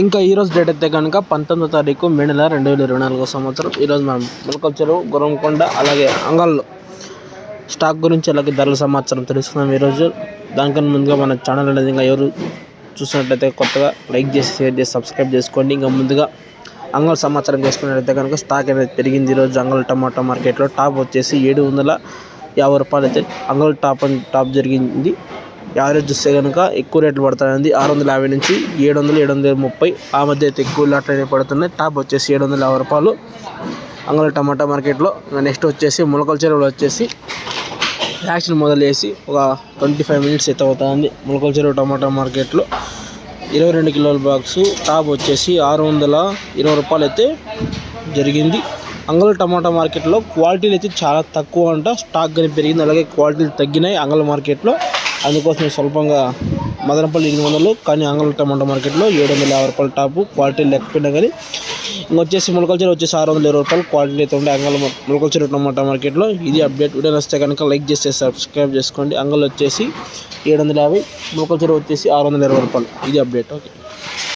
ఇంకా ఈరోజు డేట్ అయితే కనుక పంతొమ్మిదో తారీఖు మే నెల రెండు వేల ఇరవై నాలుగో సంవత్సరం. ఈరోజు మనం మొలకల చెరువు గురంకొండ అలాగే అంగల్లో స్టాక్ గురించి అలాగే ధరల సమాచారం తెలుసుకుందాం ఈరోజు దానికన్నా ముందుగా మన ఛానల్ అనేది ఇంకా ఎవరు చూసినట్లయితే కొత్తగా లైక్ చేసి షేర్ చేసి సబ్స్క్రైబ్ చేసుకోండి. ఇంకా ముందుగా అంగల్ సమాచారం చేసుకున్నట్లయితే కనుక స్టాక్ అనేది పెరిగింది ఈరోజు అంగల్ టమాటా మార్కెట్లో టాప్ వచ్చేసి ఏడు వందల యాభై రూపాయలు అయితే అంగల్ టాప్ అండ్ టాప్ జరిగింది. యావరేజ్ చూస్తే కనుక ఎక్కువ రేట్లు పడుతుంది ఆరు వందల యాభై నుంచి ఏడు వందలు ఏడు వందల ముప్పై. ఆ మధ్య అయితే ఎక్కువ అట్లనే పడుతున్నాయి. టాప్ వచ్చేసి ఏడు వందల యాభై రూపాయలు. అంగళ టమాటా మార్కెట్లో నెక్స్ట్ వచ్చేసి ములకల చెరువులో వచ్చేసి యాక్షన్ మొదలు ఒక ట్వంటీ ఫైవ్ మినిట్స్ అయితే అవుతుంది ములకల చెరువు టమాటా మార్కెట్లో ఇరవై రెండు కిలోల బాక్సు. టాప్ వచ్చేసి ఆరు వందల ఇరవై రూపాయలు అయితే జరిగింది. అంగళ టమాటా మార్కెట్లో క్వాలిటీలు అయితే చాలా తక్కువ అంట. స్టాక్ కానీ పెరిగింది. అలాగే క్వాలిటీలు తగ్గినాయి. అంగళ మార్కెట్లో అందుకోసం స్వల్పంగా మదనపల్లి ఎనిమిది వందలు కానీ ఆంగ్ల టమాటా మార్కెట్లో ఏడు వందల యాభై రూపాయల టాపు క్వాలిటీ లేకపోయినా కానీ ఇంకొచ్చేసి ములకల్చర్ వచ్చేసి ఆరు వందల ఇరవై రూపాయలు క్వాలిటీ అయితే ఉండే అంగల్ ములకల్చర్ టమాటా మార్కెట్లో. ఇది అప్డేట్. వీడియో వస్తే కనుక లైక్ చేస్తే సబ్స్క్రైబ్ చేసుకోండి. అంగల్ వచ్చేసి ఏడు వందల యాభై ములకల్చర్ వచ్చేసి ఆరు వందల ఇరవై రూపాయలు. ఇది అప్డేట్. ఓకే.